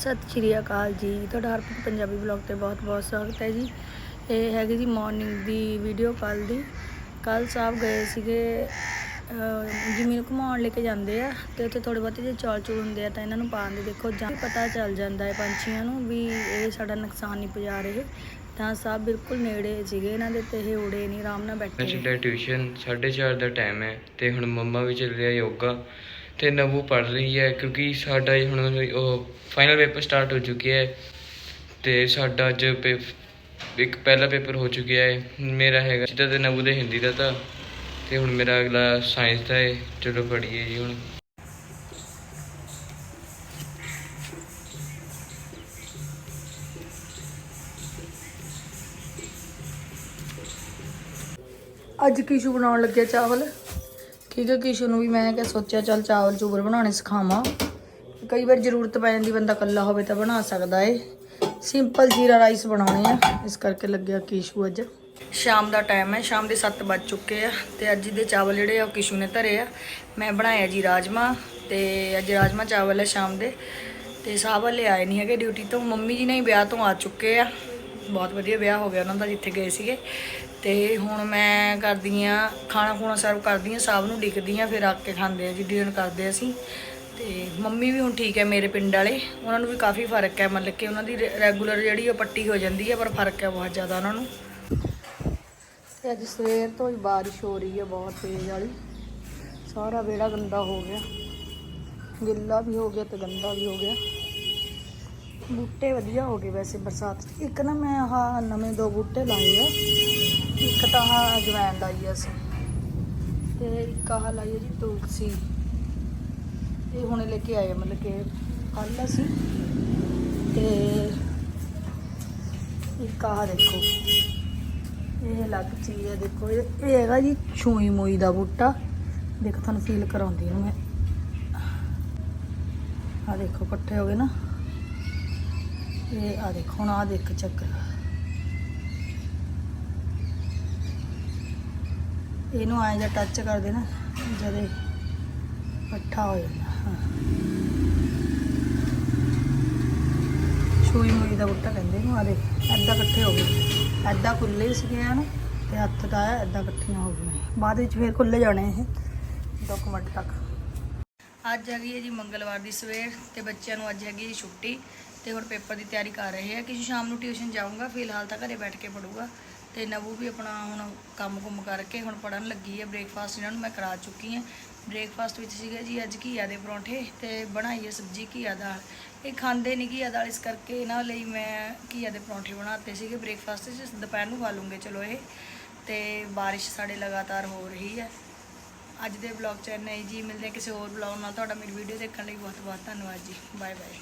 ਸਤਿ ਸ਼੍ਰੀ ਅਕਾਲ ਜੀ। ਤੁਹਾਡਾ ਹਰਪ੍ਰੀਤ ਪੰਜਾਬੀ ਬਲੌਗ ਤੇ ਬਹੁਤ-ਬਹੁਤ ਸਵਾਗਤ ਹੈ ਜੀ। ਇਹ ਹੈਗੀ ਜੀ ਮਾਰਨਿੰਗ ਦੀ ਵੀਡੀਓ ਕੱਲ ਦੀ। ਕੱਲ ਸਾਹਿਬ ਗਏ ਸੀਗੇ ਜ਼ਮੀਨ ਘੁਮਾਉਣ ਲੈ ਕੇ ਜਾਂਦੇ ਆ ਤੇ ਉੱਥੇ ਥੋੜੇ ਬਹੁਤੇ ਜੇ ਚੌਲ ਚੂਲ ਹੁੰਦੇ ਆ ਤਾਂ ਇਹਨਾਂ ਨੂੰ ਪਾਉਣ ਦੇ ਦੇਖੋ, ਜਾਂ ਪਤਾ ਚੱਲ ਜਾਂਦਾ ਹੈ ਪੰਛੀਆਂ ਨੂੰ ਵੀ ਇਹ ਸਾਡਾ ਨੁਕਸਾਨ ਨਹੀਂ ਪਹੁੰਚਾ ਰਹੇ। ਤਾਂ ਸਾਹਿਬ ਬਿਲਕੁਲ ਨੇੜੇ ਸੀਗੇ ਇਹਨਾਂ ਦੇ ਤੇ ਇਹ ਉੜੇ ਨਹੀਂ, ਆਰਾਮ ਨਾਲ ਬੈਠੇ ਮੈਂ ਰਹੇ। ਚੱਲਿਆ ਟਿਊਸ਼ਨ 4:30 ਦਾ ਟਾਈਮ ਹੈ ਤੇ ਹੁਣ ਮੰਮਾ ਵੀ ਚੱਲ ਰਿਹਾ ਯੋਗਾ। ਤੇ ਨਵੂ ਪੜ ਰਹੀ ਹੈ, ਕਿਉਂਕਿ ਸਾਡਾ ਹੀ ਹੁਣ ਉਹ ਫਾਈਨਲ ਪੇਪਰ ਸਟਾਰਟ ਹੋ ਚੁੱਕਿਆ ਹੈ ਤੇ ਸਾਡਾ ਅੱਜ ਇੱਕ ਪਹਿਲਾ ਪੇਪਰ ਹੋ ਚੁੱਕਿਆ ਹੈ। ਮੇਰਾ ਹੈਗਾ ਜਿੱਦਾਂ ਤੇ ਨਵੂ ਦੇ ਹਿੰਦੀ ਦਾ ਤਾਂ, ਤੇ ਹੁਣ ਮੇਰਾ ਅਗਲਾ ਸਾਇੰਸ ਦਾ ਹੈ। ਚਲੋ ਪੜ੍ਹੀਏ ਜੀ ਹੁਣ। ਅੱਜ ਕੀਸ਼ੂ ਬਣਾਉਣ ਲੱਗਿਆ ਚਾਵਲ? ਠੀਕ ਹੈ ਕਿਸ਼ੂ ਨੂੰ ਵੀ ਮੈਂ ਕਿਹਾ ਸੋਚਿਆ, ਚੱਲ ਚਾਵਲ ਚੂਵਲ ਬਣਾਉਣੇ ਸਿਖਾਵਾਂ। ਕਈ ਵਾਰ ਜ਼ਰੂਰਤ ਪੈ ਜਾਂਦੀ, ਬੰਦਾ ਇਕੱਲਾ ਹੋਵੇ ਤਾਂ ਬਣਾ ਸਕਦਾ ਏ। ਸਿੰਪਲ ਜੀਰਾ ਰਾਈਸ ਬਣਾਉਣੇ ਆ। ਇਸ ਕਰਕੇ ਲੱਗਿਆ ਕਿਸ਼ੂ ਅੱਜ। ਸ਼ਾਮ ਦਾ ਟਾਈਮ ਹੈ, ਸ਼ਾਮ ਦੇ 7 ਵੱਜ ਚੁੱਕੇ ਆ ਤੇ ਅੱਜ ਦੇ ਚਾਵਲ ਜਿਹੜੇ ਆ ਉਹ ਕਿਸ਼ੂ ਨੇ ਧਰੇ ਆ। ਮੈਂ ਬਣਾਇਆ ਜੀ ਰਾਜਮਾ ਤੇ ਅੱਜ ਰਾਜਮਾ ਚਾਵਲ ਹੈ ਸ਼ਾਮ ਦੇ। ਤੇ ਸਾਹਿਬ ਵਾਲੇ ਆਏ ਨਹੀਂ ਹੈਗੇ ਡਿਊਟੀ ਤੋਂ। ਮੰਮੀ ਜੀ ਨੇ ਵਿਆਹ ਤੋਂ ਆ ਚੁੱਕੇ ਆ। ਬਹੁਤ ਵਧੀਆ ਵਿਆਹ ਹੋ ਗਿਆ ਉਹਨਾਂ ਦਾ ਜਿੱਥੇ ਗਏ ਸੀਗੇ। ਤੇ ਹੁਣ ਮੈਂ ਕਰਦੀ ਆ, ਖਾਣਾ ਖੂਣਾ ਸਰਵ ਕਰਦੀ ਆ ਸਾਹਿਬ ਨੂੰ ਡਿੱਕਦੀ ਆ, ਫਿਰ ਆ ਕੇ ਖਾਂਦੇ ਆ ਜੀ ਡਿਨਰ ਕਰਦੇ ਅਸੀਂ। ਤੇ ਮੰਮੀ ਵੀ ਹੁਣ ਠੀਕ ਹੈ ਮੇਰੇ ਪਿੰਡ ਵਾਲੇ, ਉਹਨਾਂ ਨੂੰ ਵੀ ਕਾਫੀ ਫ਼ਰਕ ਹੈ, ਮਤਲਬ ਕਿ ਉਹਨਾਂ ਦੀ ਰੈਗੂਲਰ ਜਿਹੜੀ ਉਹ ਪੱਟੀ ਹੋ ਜਾਂਦੀ ਹੈ, ਪਰ ਫ਼ਰਕ ਹੈ ਬਹੁਤ ਜ਼ਿਆਦਾ ਉਹਨਾਂ ਨੂੰ। ਤੇ ਅੱਜ ਸਵੇਰ ਤੋਂ ਹੀ ਬਾਰਿਸ਼ ਹੋ ਰਹੀ ਹੈ, ਬਹੁਤ ਤੇਜ਼ ਵਾਲੀ। ਸਾਰਾ ਵਿਹੜਾ ਗੰਦਾ ਹੋ ਗਿਆ। ਗਿੱਲਾ ਵੀ ਹੋ ਗਿਆ ਤੇ ਗੰਦਾ ਵੀ ਹੋ ਗਿਆ। ਬੂਟੇ ਵਧੀਆ ਹੋ ਗਏ ਵੈਸੇ ਬਰਸਾਤ 'ਚ। ਇੱਕ ਨਾ ਮੈਂ ਆਹ ਨਵੇਂ ਦੋ ਬੂਟੇ ਲਾਏ ਆ। ਇੱਕ ਤਾਂ ਆਹ ਅਜਵਾਇਣ ਲਾਈ ਆ ਅਸੀਂ। ਤੇ ਇੱਕ ਆਹ ਲਾਈ ਆ ਜੀ ਤੁਲਸੀ। ਇਹ ਹੁਣੇ ਲੈ ਕੇ ਆਏ ਮਤਲਬ ਕਿ ਕੱਲ ਅਸੀਂ। ਤੇ ਇੱਕ ਆਹ ਦੇਖੋ। ਇਹ ਅਲੱਗ ਚੀਜ਼ ਹੈ ਦੇਖੋ। ਇਹ ਇਹ ਹੈਗਾ ਜੀ ਛੂਈ ਮੂਈ ਦਾ ਬੂਟਾ। ਦੇਖੋ, ਤੁਹਾਨੂੰ ਫੀਲ ਕਰਾਉਂਦੀ ਹਾਂ ਮੈਂ। ਆ ਦੇਖੋ ਇਕੱਠੇ ਹੋ ਗਏ ਨਾ। ਇਹ ਆ ਦੇਖੋ, ਹੁਣ ਆ ਦੇਖ ਚੱਕਰ। ਇਹਨੂੰ ਆਏ ਜਾਂ ਟੱਚ ਕਰਦੇ ਨਾ, ਜਦ ਇਹ ਇਕੱਠਾ ਹੋ ਜਾਂਦਾ, ਹਾਂ। ਛੂਈ ਮੂਈ ਦਾ ਬੂਟਾ ਕਹਿੰਦੇ ਇਹਨੂੰ ਆ ਦੇਖ, ਐਦਾਂ ਇਕੱਠੇ ਹੋ ਗਏ। ਐਦਾਂ ਖੁੱਲੇ ਸੀਗੇ ਹਨ, ਤੇ ਹੱਥ ਦਾ ਐਦਾਂ ਇਕੱਠੀਆਂ ਹੋ ਗਈਆਂ। ਬਾਅਦ ਵਿੱਚ ਫੇਰ ਖੁੱਲੇ ਜਾਣੇ ਇਹ ਮਿੰਟ ਤੱਕ। ਅੱਜ ਹੈਗੀ ਹੈ ਜੀ ਮੰਗਲਵਾਰ ਦੀ ਸਵੇਰ ਤੇ ਬੱਚਿਆਂ ਨੂੰ ਅੱਜ ਹੈਗੀ ਜੀ ਛੁੱਟੀ ਤੇ ਹੁਣ ਪੇਪਰ ਦੀ ਤਿਆਰੀ ਕਰ ਰਹੇ ਆ ਕਿ ਸ਼ਾਮ ਨੂੰ ਟਿਊਸ਼ਨ ਜਾਊਂਗਾ, ਫਿਲਹਾਲ ਤਾਂ ਘਰੇ ਬੈਠ ਕੇ ਪੜੂਗਾ ਤੇ ਨਵੂ ਵੀ ਆਪਣਾ ਹੁਣ ਕੰਮ ਕੁਮ ਕਰਕੇ ਹੁਣ ਪੜਨ ਲੱਗੀ ਹੈ। ਬ੍ਰੇਕਫਾਸਟ ਇਹਨਾਂ ਨੂੰ ਮੈਂ ਕਰਾ ਚੁੱਕੀ ਹਾਂ। ਬ੍ਰੇਕਫਾਸਟ ਵਿੱਚ ਸੀਗਾ ਜੀ ਅੱਜ ਘੀਆ ਦੇ ਪਰੌਂਠੇ ਤੇ ਬਣਾਈ ਹੈ ਸਬਜ਼ੀ ਘੀਆ ਦਾਲ। ਇਹ ਖਾਂਦੇ ਨਹੀਂ ਘੀਆ ਦਾਲ, ਇਸ ਕਰਕੇ ਇਹਨਾਂ ਲਈ ਮੈਂ ਘੀਆ ਦੇ ਪਰੌਂਠੇ ਬਣਾਤੇ ਸੀਗੇ। ਬ੍ਰੇਕਫਾਸਟ 'ਚ ਦੁਪਹਿਰ ਨੂੰ ਖਾ ਲੂੰਗੇ, ਚਲੋ ਇਹ। ਤੇ ਬਾਰਿਸ਼ ਸਾਡੇ ਲਗਾਤਾਰ ਹੋ ਰਹੀ ਹੈ। ਅੱਜ ਦੇ ਵਲੌਗ ਚ ਇੰਨਾ ਹੀ ਜੀ, ਮਿਲਦੇ ਹਾਂ ਕਿਸੇ ਹੋਰ ਵਲੌਗ ਨਾਲ। ਤੁਹਾਡਾ ਮੇਰੀ ਵੀਡੀਓ ਦੇਖਣ ਲਈ ਬਹੁਤ ਬਹੁਤ ਧੰਨਵਾਦ ਜੀ। Bye bye